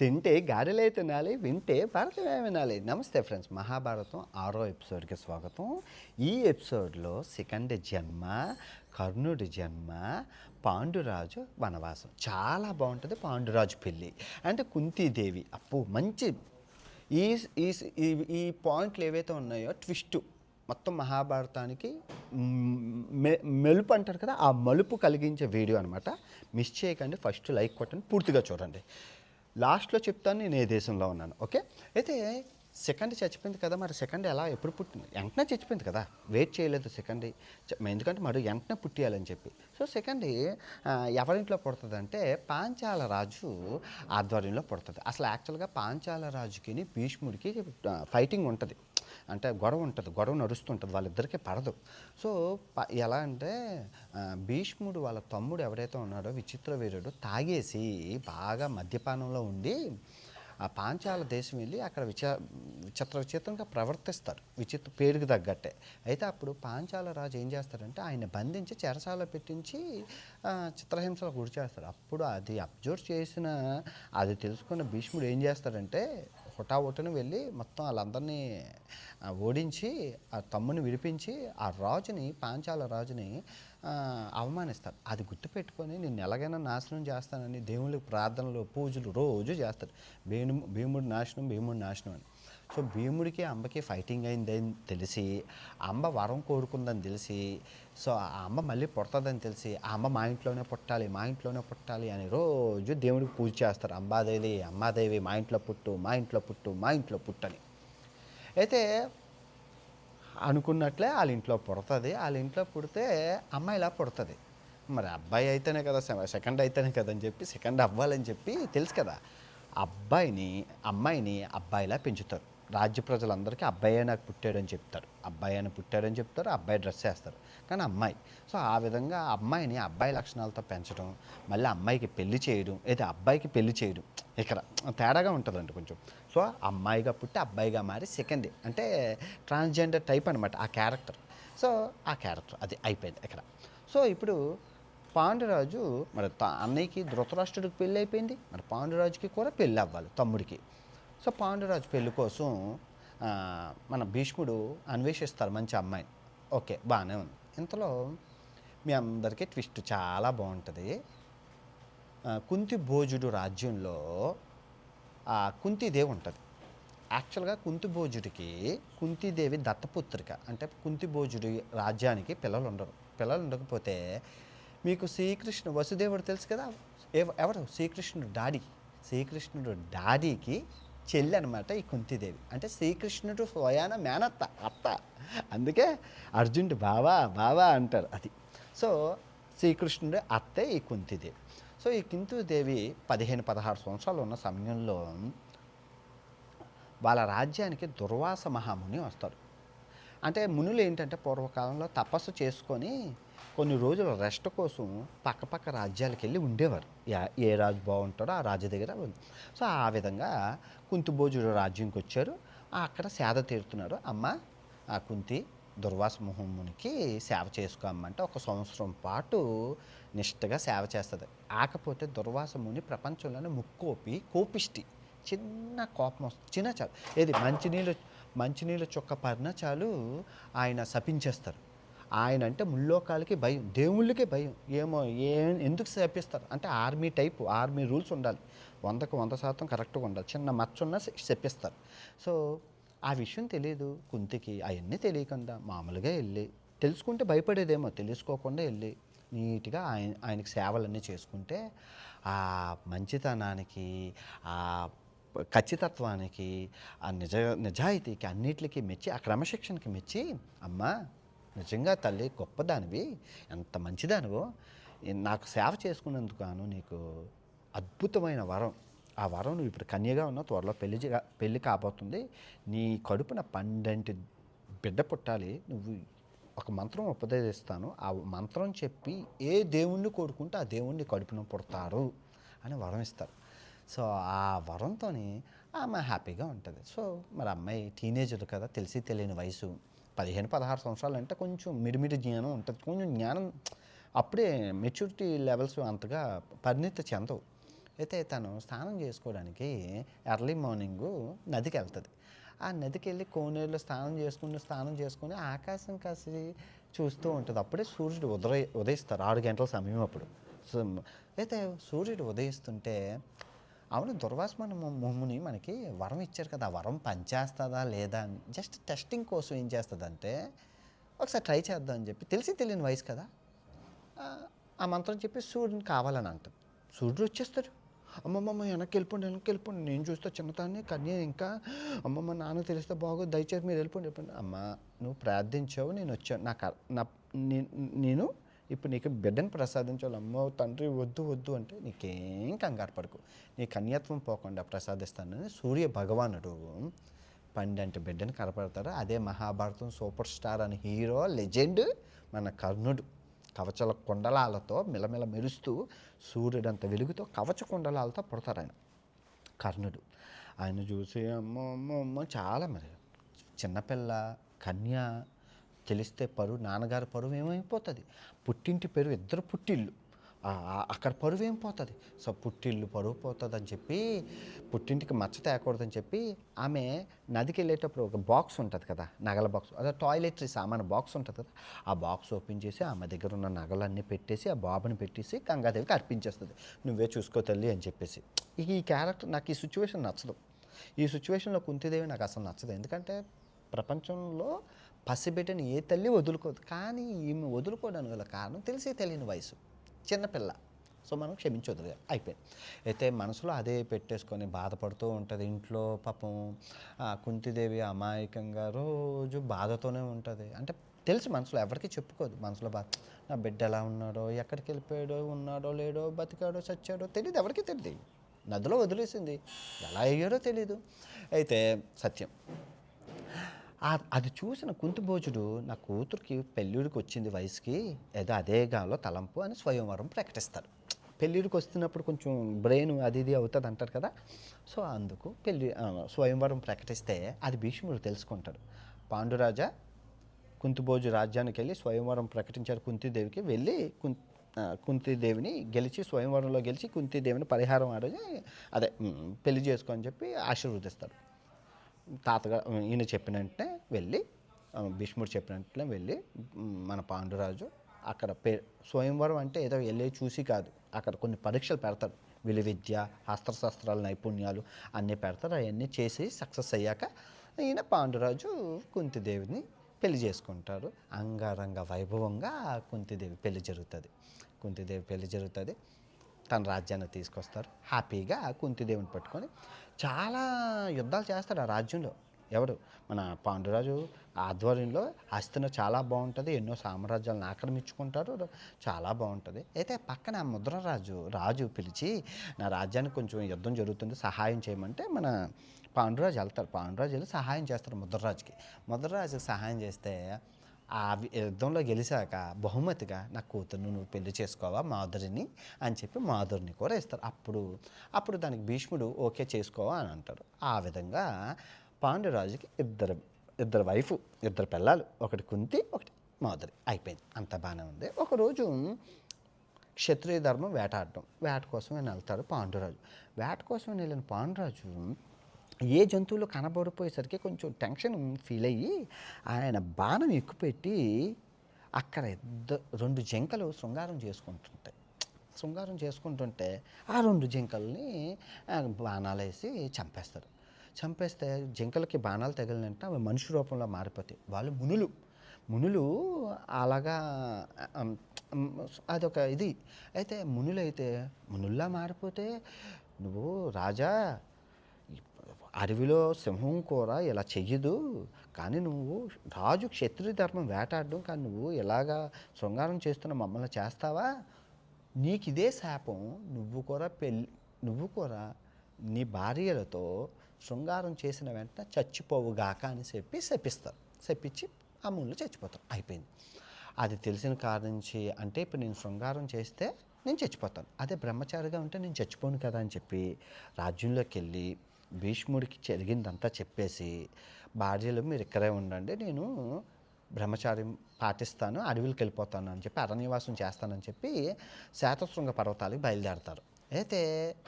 తింటే గారెలే తినాలి వింటే భారతమే వినాలి. నమస్తే ఫ్రెండ్స్ మహాభారతం ఆరో ఎపిసోడ్కి స్వాగతం. ఈ ఎపిసోడ్లో సెకండ్ జన్మ కర్ణుడి జన్మ పాండురాజు వనవాసం. చాలా బాగుంటుంది పాండురాజు పెళ్ళి. అంటే కుంతీదేవి అప్పు మంచి ఈ ఈ ఈ ఈ పాయింట్లు ఏవైతే ఉన్నాయో ట్విస్ట్ మొత్తం మహాభారతానికి మె మెలుపు అంటారు కదా ఆ మలుపు కలిగించే వీడియో అనమాట మిస్ చేయకండి ఫస్ట్ లైక్ కొట్టండి పూర్తిగా చూడండి. లాస్ట్లో చెప్తాను నేను ఏ దేశంలో ఉన్నాను ఓకే? అయితే సెకండ్ చచ్చిపోయింది కదా మరి సెకండ్ ఎలా? ఎప్పుడు పుట్టింది? వెంటనే చచ్చిపోయింది కదా వెయిట్ చేయలేదు సెకండ్. ఎందుకంటే మరి వెంటనే పుట్టియాలని చెప్పి. సో సెకండ్ ఎవరింట్లో పుడుతుంది అంటే పాంచాల రాజు ఆధ్వర్యంలో పుడుతుంది. అసలు యాక్చువల్గా పాంచాల రాజుకి భీష్ముడికి ఫైటింగ్ ఉంటుంది. అంటే గొడవ ఉంటుంది గొడవ నడుస్తుంటుంది వాళ్ళిద్దరికీ పడదు. సో ప- ఎలా అంటే భీష్ముడు వాళ్ళ తమ్ముడు ఎవరైతే ఉన్నాడో విచిత్ర వీరుడు తాగేసి బాగా మద్యపానంలో ఉండి ఆ పాంచాల దేశం వెళ్ళి అక్కడ విచ విచిత్ర విచిత్రంగా ప్రవర్తిస్తారు. విచిత్ర పేరుకి తగ్గట్టే. అయితే అప్పుడు పాంచాల రాజు ఏం చేస్తారంటే ఆయన బంధించి చెరసాల పెట్టించి చిత్రహింసలు చిత్రహింసలకు గురి చేస్తారు అప్పుడు అది అబ్జర్వ్ చేసిన అది తెలుసుకున్న భీష్ముడు ఏం చేస్తాడంటే హుటాహుటిని వెళ్ళి మొత్తం వాళ్ళందరినీ ఓడించి ఆ తమ్ముని విడిపించి ఆ రాజుని పాంచాల రాజుని అవమానిస్తారు. అది గుర్తుపెట్టుకొని నేను ఎలాగైనా నాశనం చేస్తానని దేవుళ్ళకి ప్రార్థనలు పూజలు రోజు చేస్తారు. భీము భీముడి నాశనం భీముడి నాశనం అని. సో భీముడికి అమ్మకి ఫైటింగ్ అయిందని తెలిసి అమ్మ వరం కోరుకుందని తెలిసి సో ఆ అమ్మ మళ్ళీ పుడుతుందని తెలిసి ఆ అమ్మ మా ఇంట్లోనే పుట్టాలి మా ఇంట్లోనే పుట్టాలి అని రోజు దేవుడికి పూజ చేస్తారు. అంబాదేవి అమ్మాదేవి మా ఇంట్లో పుట్టు మా ఇంట్లో పుట్టు మా ఇంట్లో పుట్టని. అయితే అనుకున్నట్లే వాళ్ళ ఇంట్లో పుడుతుంది. వాళ్ళ ఇంట్లో పుడితే అమ్మాయి ఇలా పుడుతుంది. మరి అబ్బాయి అయితేనే కదా సెకండ్ అయితేనే కదా అని చెప్పి సెకండ్ అవ్వాలని చెప్పి తెలుసు కదా అబ్బాయిని అమ్మాయిని అబ్బాయిలా పెంచుతారు. రాజ్య ప్రజలందరికీ అబ్బాయి నాకు పుట్టాడని చెప్తారు. అబ్బాయి అని పుట్టాడని చెప్తారు అబ్బాయి డ్రెస్ వేస్తారు. కానీ అమ్మాయి. సో ఆ విధంగా ఆ అమ్మాయిని అబ్బాయి లక్షణాలతో పెంచడం మళ్ళీ అమ్మాయికి పెళ్ళి చేయడం అయితే అబ్బాయికి పెళ్ళి చేయడం ఇక్కడ తేడాగా ఉంటుందండి కొంచెం. సో అమ్మాయిగా పుట్టి అబ్బాయిగా మారి సెకండ్ అంటే ట్రాన్స్జెండర్ టైప్ అనమాట ఆ క్యారెక్టర్. సో ఆ క్యారెక్టర్ అది అయిపోయింది ఇక్కడ. సో ఇప్పుడు పాండురాజు మరి త- అన్నయ్యకి ధృతరాష్ట్రుడికి పెళ్ళి అయిపోయింది. మరి పాండురాజుకి కూడా పెళ్ళి అవ్వాలి తమ్ముడికి. సో పాండురాజు పెళ్ళి కోసం మన భీష్ముడు అన్వేషిస్తారు మంచి అమ్మాయి. ఓకే బాగానే ఉంది. ఇంతలో మీ అందరికీ ట్విస్ట్ చాలా బాగుంటుంది. కుంతి భోజుడు రాజ్యంలో ఆ కుంతీదేవి ఉంటుంది. యాక్చువల్గా కుంతి భోజుడికి కుంతీదేవి దత్తపుత్రిక. అంటే కుంతి భోజుడి రాజ్యానికి పిల్లలు ఉండరు. పిల్లలు ఉండకపోతే మీకు శ్రీకృష్ణ వసుదేవుడు తెలుసు కదా? ఎవరు? శ్రీకృష్ణుడు డాడీ. శ్రీకృష్ణుడు డాడీకి చెల్లి అనమాట ఈ కుంతిదేవి. అంటే శ్రీకృష్ణుడు స్వయాన మేనత్త అత్త. అందుకే అర్జునుడు బావా బావా అంటారు అది. సో శ్రీకృష్ణుడు అత్తే ఈ కుంతిదేవి. సో ఈ కుంతిదేవి పదిహేను పదహారు సంవత్సరాలు ఉన్న సమయంలో వాళ్ళ రాజ్యానికి దుర్వాస మహాముని వస్తాడు. అంటే మునులు ఏంటంటే పూర్వకాలంలో తపస్సు చేసుకొని కొన్ని రోజులు రెస్ట్ కోసం పక్కపక్క రాజ్యాలకు వెళ్ళి ఉండేవారు. ఏ రాజు బాగుంటాడో ఆ రాజు దగ్గర ఉంది. సో ఆ విధంగా కుంతిభోజుడు రాజ్యంకి వచ్చారు. అక్కడ సేద తీరుతున్నారు అమ్మ ఆ కుంతి దుర్వాస ముహమ్మునికి సేవ చేసుకోమంటే ఒక సంవత్సరం పాటు నిష్ఠగా సేవ చేస్తుంది. కాకపోతే దుర్వాస ముని ప్రపంచంలోనే ముక్కోపి కోపిష్టి. చిన్న కోపం వస్తుంది. చిన్న చాలు. ఏది మంచినీళ్ళు మంచినీళ్ళు చుక్క పడినా చాలు ఆయన శపించేస్తారు. ఆయన అంటే ముల్లోకాలకి భయం దేవుళ్ళకి భయం. ఏమో ఏ ఎందుకు శపిస్తారు అంటే ఆర్మీ టైపు ఆర్మీ రూల్స్ ఉండాలి. వందకు వంద శాతం కరెక్ట్గా ఉండాలి. చిన్న మచ్చ ఉన్నా శపిస్తారు సో ఆ విషయం తెలియదు కుంతికి అవన్నీ తెలియకుండా మామూలుగా వెళ్ళి తెలుసుకుంటే భయపడేదేమో తెలుసుకోకుండా వెళ్ళి నీట్గా ఆయన ఆయనకి సేవలన్నీ చేసుకుంటే ఆ మంచితనానికి ఆ ఖచ్చితత్వానికి ఆ నిజ నిజాయితీకి అన్నిటికీ మెచ్చి ఆ క్రమశిక్షణకి మెచ్చి అమ్మా నిజంగా తల్లి గొప్పదానివి. ఎంత మంచిదానివో. నాకు సేవ చేసుకున్నందుకు గాను నీకు అద్భుతమైన వరం. ఆ వరం నువ్వు ఇప్పుడు కన్యగా ఉన్నావు త్వరలో పెళ్ళి పెళ్ళి కాబోతుంది. నీ కడుపున పండంటి బిడ్డ పుట్టాలి. నువ్వు ఒక మంత్రం ఉపదేశిస్తాను. ఆ మంత్రం చెప్పి ఏ దేవుణ్ణి కోరుకుంటే ఆ దేవుణ్ణి కడుపున పుడతారు అని వరం ఇస్తారు. సో ఆ వరంతో ఆమె హ్యాపీగా ఉంటుంది. సో మరి అమ్మాయి టీనేజర్ కదా తెలిసి తెలియని వయసు. పదిహేను పదహారు సంవత్సరాలు అంటే కొంచెం మిడిమిడి జ్ఞానం ఉంటుంది. కొంచెం జ్ఞానం అప్పుడే మెచ్యూరిటీ లెవెల్స్ అంతగా పరిణితి చెందవు. అయితే తను స్నానం చేసుకోవడానికి ఎర్లీ మార్నింగ్ నదికి వెళ్తుంది. ఆ నదికి వెళ్ళి కోనేరులో స్నానం చేసుకుని స్నానం చేసుకుని ఆకాశం కాసి చూస్తూ ఉంటుంది. అప్పుడే సూర్యుడు ఉదయ ఉదయిస్తారు. ఆరు గంటల సమయం అప్పుడు. అయితే సూర్యుడు ఉదయిస్తుంటే అవును దుర్వాసమైన మొమ్ముని మనకి వరం ఇచ్చారు కదా. ఆ వరం పనిచేస్తుందా లేదా అని. జస్ట్ టెస్టింగ్ కోసం ఏం చేస్తుందంటే ఒకసారి ట్రై చేద్దాం అని చెప్పి తెలిసి తెలియని వయసు కదా. ఆ, మంత్రం చెప్పి సూర్యుని కావాలని అంటుంది సూర్యుడు వచ్చేస్తాడు. అమ్మమ్మ వెనక్కి వెళ్ళిపోండి వెనక్కి వెళ్ళిపోండి. నేను చూస్తే చిన్నతాన్ని కన్య ఇంకా. అమ్మమ్మ నాన్న తెలిస్తే బాగోదు దయచేసి మీరు వెళ్ళిపోండి వెళ్ళిపోండి. అమ్మ నువ్వు ప్రార్థించావు నేను వచ్చాను. నాకు నా నేను ఇప్పుడు నీకు బిడ్డను ప్రసాదించాలి. అమ్మ తండ్రి వద్దు వద్దు అంటే నీకేం కంగారు పడకు. నీ కన్యత్వం పోకుండా ప్రసాదిస్తానని సూర్య భగవానుడు పండంటే బిడ్డని కనపడతారు అదే మహాభారతం సూపర్ స్టార్ అని హీరో లెజెండ్ మన కర్ణుడు. కవచల కుండలాలతో మిలమిల మెరుస్తూ సూర్యుడంత వెలుగుతో కవచ కుండలాలతో పుడతారు ఆయన. కర్ణుడు. ఆయన చూసి అమ్మో అమ్మ అమ్మ చాలా మరి. చిన్నపిల్ల కన్య తెలిస్తే పరువు నాన్నగారి పరువు ఏమైపోతుంది? పుట్టింటి పెరువు ఇద్దరు పుట్టిళ్ళు అక్కడ పరువు ఏం పోతుంది సో పుట్టిల్లు పరువు పోతుంది అని చెప్పి పుట్టింటికి మచ్చ తేకూడదని చెప్పి ఆమె నదికి వెళ్ళేటప్పుడు ఒక బాక్స్ ఉంటుంది కదా నగల బాక్స్ అదే టాయిలెటరీ సామాన్ బాక్స్ ఉంటుంది కదా ఆ బాక్స్ ఓపెన్ చేసి ఆమె దగ్గర ఉన్న నగలన్నీ పెట్టేసి ఆ బాబుని పెట్టేసి గంగాదేవికి అర్పించేస్తుంది. నువ్వే చూసుకో తల్లి అని చెప్పేసి. ఇక ఈ క్యారెక్టర్ నాకు ఈ సిచ్యువేషన్ నచ్చదు. ఈ సిచ్యువేషన్లో కుంతిదేవి నాకు అసలు నచ్చదు. ఎందుకంటే ప్రపంచంలో పసిబిడ్డని ఏ తల్లి వదులుకోదు. కానీ ఈమె వదులుకోవడానికి గల కారణం తెలిసి తెలియని వయసు. చిన్నపిల్ల సో మనం క్షమించొద్దు. అయిపోయింది. అయితే మనసులో అదే పెట్టేసుకొని బాధపడుతూ ఉంటుంది. ఇంట్లో పాపం కుంతిదేవి అమాయకంగా రోజు బాధతోనే ఉంటుంది. అంటే తెలుసు మనసులో ఎవరికి చెప్పుకోదు. మనసులో బాధ నా బిడ్డ ఎలా ఉన్నాడో ఎక్కడికి వెళ్ళిపోయాడో ఉన్నాడో లేడో బతికాడో చచ్చాడో తెలియదు ఎవరికి తెలియదు నదిలో వదిలేసింది. ఎలా అయ్యాడో తెలియదు అయితే సత్యం. అది చూసిన కుంతిభోజుడు నా కూతురికి పెళ్ళిడికి వచ్చింది వయసుకి ఏదో అదే గాలో తలంపు అని స్వయంవరం ప్రకటిస్తారు పెళ్ళిడికి వస్తున్నప్పుడు కొంచెం బ్రెయిన్ అది ఇది అవుతుంది అంటారు కదా. సో అందుకు పెళ్ళి స్వయంవరం ప్రకటిస్తే అది భీష్ముడు తెలుసుకుంటాడు. పాండురాజా కుంతిభోజు రాజ్యానికి వెళ్ళి స్వయంవరం ప్రకటించారు కుంతిదేవికి వెళ్ళి కుం ఆ, కుంతిదేవిని గెలిచి స్వయంవరంలో గెలిచి కుంతిదేవిని పరిహారం అడిగి అదే పెళ్ళి చేసుకో అని చెప్పి ఆశీర్వదిస్తాడు. తాతగా ఈయన చెప్పినట్టే వెళ్ళి భీష్ముడు చెప్పినట్లే వెళ్ళి మన పాండురాజు అక్కడ పే స్వయంవరం అంటే ఏదో వెళ్ళి చూసి కాదు అక్కడ కొన్ని పరీక్షలు పెడతారు. విలు విద్య అస్త్రశస్త్రాల నైపుణ్యాలు అన్నీ పెడతారు. అవన్నీ చేసి సక్సెస్ అయ్యాక ఈయన పాండురాజు కుంతిదేవిని పెళ్ళి చేసుకుంటారు. అంగరంగ వైభవంగా కుంతిదేవి పెళ్ళి జరుగుతుంది. కుంతిదేవి పెళ్ళి జరుగుతుంది. తన రాజ్యాన్ని తీసుకొస్తారు. హ్యాపీగా కుంతిదేవిని పట్టుకొని చాలా యుద్ధాలు చేస్తాడు ఆ రాజ్యంలో. ఎవడు మన పాండురాజు ఆధ్వర్యంలో హస్తిన చాలా బాగుంటుంది. ఎన్నో సామ్రాజ్యాలను ఆక్రమించుకుంటారు. చాలా బాగుంటుంది. అయితే పక్కన ముద్రరాజు రాజు పిలిచి నా రాజ్యానికి కొంచెం యుద్ధం జరుగుతుంది సహాయం చేయమంటే మన పాండురాజు వెళ్తారు పాండురాజు వెళ్ళి సహాయం చేస్తారు ముద్రరాజుకి. ముద్రరాజుకి సహాయం చేస్తే ఆ వి- యుద్ధంలో గెలిచాక బహుమతిగా నా కూతుర్ని నువ్వు పెళ్ళి చేసుకోవా మాధురిని అని చెప్పి మాధురిని కూడా ఇస్తారు. అప్పుడు అప్పుడు దానికి భీష్ముడు ఓకే చేసుకోవా అని అంటారు ఆ విధంగా పాండురాజుకి ఇద్దరు ఇద్దరు వైఫ్ ఇద్దరు పిల్లలు ఒకటి కుంతి ఒకటి మాధురి. అయిపోయింది. అంత బాగానే ఉంది. ఒకరోజు క్షత్రియ ధర్మం వేటాడటం. వేట కోసం ఆయన వెళ్తాడు పాండురాజు. వేట కోసం వెళ్ళిన పాండురాజు ఏ జంతువులు కనబడిపోయేసరికి కొంచెం టెన్షన్ ఫీల్ అయ్యి ఆయన బాణం ఎక్కుపెట్టి అక్కడ రెండు జింకలు శృంగారం చేసుకుంటుంటాయి శృంగారం చేసుకుంటుంటే ఆ రెండు జింకల్ని బాణాలు వేసి చంపేస్తారు. చంపేస్తే జింకలకి బాణాలు తగిలినంటే అవి మనిషి రూపంలో మారిపోతాయి. వాళ్ళు మునులు. మునులు అలాగా అదొక ఇది. అయితే మునులు అయితే మునుల్లా మారిపోతే నువ్వు రాజా అడవిలో సింహం కూర ఇలా చెయ్యదు. కానీ నువ్వు రాజు క్షత్రియ ధర్మం వేటాడడం. కానీ నువ్వు ఇలాగా శృంగారం చేస్తున్న మమ్మల్ని చేస్తావా? నీకు ఇదే శాపం. నువ్వు కూడా పెళ్ళి నువ్వు కూడా నీ భార్యలతో శృంగారం చేసిన వెంటనే చచ్చిపోవుగాక అని చెప్పి శపిస్తారు. శపించి ఆ ముళ్ళు చచ్చిపోతారు అయిపోయింది. అది తెలిసిన కారణం నుంచి అంటే ఇప్పుడు నేను శృంగారం చేస్తే నేను చచ్చిపోతాను. అదే బ్రహ్మచారిగా ఉంటే నేను చచ్చిపోను కదా అని చెప్పి రాజ్యంలోకి వెళ్ళి భీష్ముడికి జరిగిందంతా చెప్పేసి భార్యలు మీరు ఇక్కడే ఉండండి నేను బ్రహ్మచార్యం పాటిస్తాను అడవికి వెళ్ళిపోతాను అని చెప్పి అరణ్యవాసం చేస్తానని చెప్పి శాతశృంగ పర్వతాలకు బయలుదేరతారు. అయితే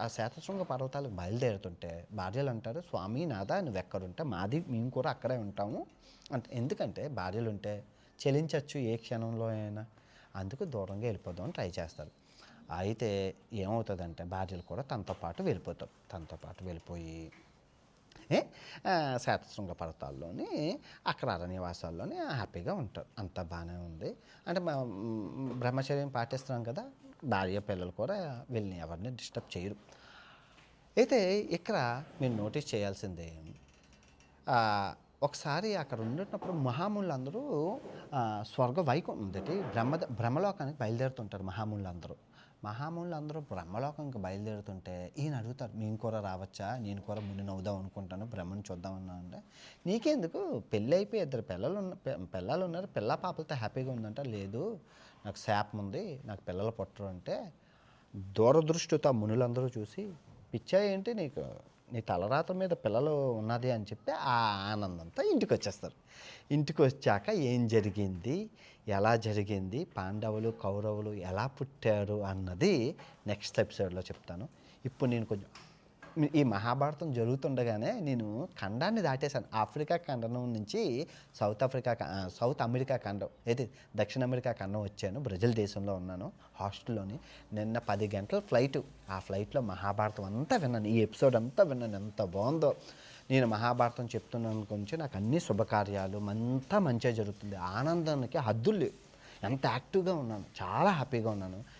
ఆ శాతశృంగ పర్వతాలకు బయలుదేరుతుంటే భార్యలు అంటారు స్వామి నాదా నువ్వు ఎక్కడుంటే మాది మేము కూడా అక్కడే ఉంటాము. అంటే ఎందుకంటే భార్యలు ఉంటే చెలించవచ్చు ఏ క్షణంలో అయినా అందుకు దూరంగా వెళ్ళిపోదాం ట్రై చేస్తారు. అయితే ఏమవుతుందంటే భార్యలు కూడా తనతో పాటు వెళ్ళిపోతాం తనతో పాటు వెళ్ళిపోయి శాతశృంగ పర్వతాల్లోని అక్కడ అరణ్యవాసాల్లోని హ్యాపీగా ఉంటారు. అంత బాగానే ఉంది. అంటే మా బ్రహ్మచర్యం పాటిస్తున్నాం కదా భార్య పిల్లలు కూడా వీళ్ళని ఎవరిని డిస్టర్బ్ చేయరు. అయితే ఇక్కడ మీరు నోటీస్ చేయాల్సిందే ఒకసారి అక్కడ ఉండేటప్పుడు మహాముళ్ళందరూ స్వర్గ వైకుంఠం ఉందటి బ్రహ్మ బ్రహ్మలోకానికి బయలుదేరుతుంటారు మహాముళ్ళందరూ మహామూళ్ళు అందరూ బ్రహ్మలోకంకి బయలుదేరుతుంటే ఈయన అడుగుతారు నేను కూడా రావచ్చా? నేను కూడా ముని నవ్వుదాం అనుకుంటాను బ్రహ్మను చూద్దామన్నా అంటే. నీకెందుకు? పెళ్ళి అయిపోయి ఇద్దరు పిల్లలు ఉన్న పిల్లలు ఉన్నారు పిల్ల పాపలతో హ్యాపీగా ఉందంట లేదు నాకు శాపం ఉంది నాకు పిల్లలు పుట్టరు అంటే దూరదృష్టితో మునులందరూ చూసి పిచ్చా ఏంటి నీకు? నీ తలరాత మీద పిల్లలు ఉన్నది అని చెప్పి ఆ ఆనందంతో ఇంటికి వచ్చేస్తారు ఇంటికి వచ్చాక ఏం జరిగింది? ఎలా జరిగింది? పాండవులు కౌరవులు ఎలా పుట్టారు అన్నది నెక్స్ట్ ఎపిసోడ్లో చెప్తాను. ఇప్పుడు నేను కొంచెం ఈ మహాభారతం జరుగుతుండగానే నేను ఖండాన్ని దాటేశాను. ఆఫ్రికా ఖండం నుంచి సౌత్ ఆఫ్రికా సౌత్ అమెరికా ఖండం అయితే దక్షిణ అమెరికా ఖండం వచ్చాను. బ్రెజిల్ దేశంలో ఉన్నాను హాస్టల్లోని. నిన్న పది గంటల ఫ్లైట్. ఆ ఫ్లైట్లో మహాభారతం అంతా విన్నాను. ఈ ఎపిసోడ్ అంతా విన్నాను. ఎంత బాగుందో. నేను మహాభారతం చెప్తున్నాను గురించి నాకు అన్ని శుభకార్యాలు అంతా మంచిగా జరుగుతుంది. ఆనందానికి హద్దులు లేవు. ఎంత యాక్టివ్గా ఉన్నాను. చాలా హ్యాపీగా ఉన్నాను.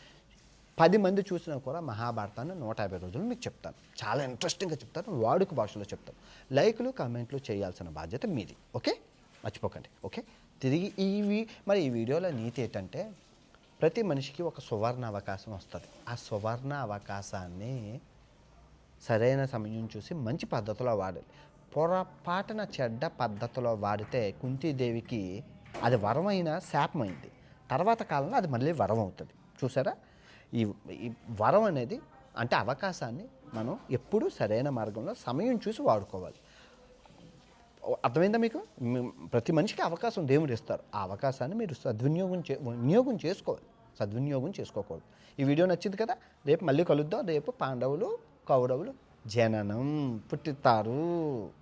పది మంది చూసినా కూడా మహాభారతాన్ని నూట యాభై రోజులు మీకు చెప్తాను. చాలా ఇంట్రెస్టింగ్గా చెప్తాను. వాడుక భాషలో చెప్తాను. లైక్లు కామెంట్లు చేయాల్సిన బాధ్యత మీది. ఓకే? మర్చిపోకండి. ఓకే? తిరిగి ఈ మరి ఈ వీడియోలో నీతి ఏంటంటే ప్రతి మనిషికి ఒక సువర్ణ అవకాశం వస్తుంది. ఆ సువర్ణ అవకాశాన్ని సరైన సమయం చూసి మంచి పద్ధతిలో వాడాలి. పొరపాటున చెడ్డ పద్ధతిలో వాడితే కుంతీదేవికి అది వరమైన శాపమైంది. తర్వాత కాలంలో అది మళ్ళీ వరం అవుతుంది చూసారా? ఈ వరం అనేది అంటే అవకాశాన్ని మనం ఎప్పుడూ సరైన మార్గంలో సమయం చూసి వాడుకోవాలి. అర్థమైందా మీకు? ప్రతి మనిషికి అవకాశం దేవుడు ఇస్తారు. ఆ అవకాశాన్ని మీరు సద్వినియోగం చే వినియోగం చేసుకోవాలి. సద్వినియోగం చేసుకోకూడదు. ఈ వీడియో నచ్చింది కదా? రేపు మళ్ళీ కలుద్దాం. రేపు పాండవులు కౌరవులు జననం పుట్టిస్తారు.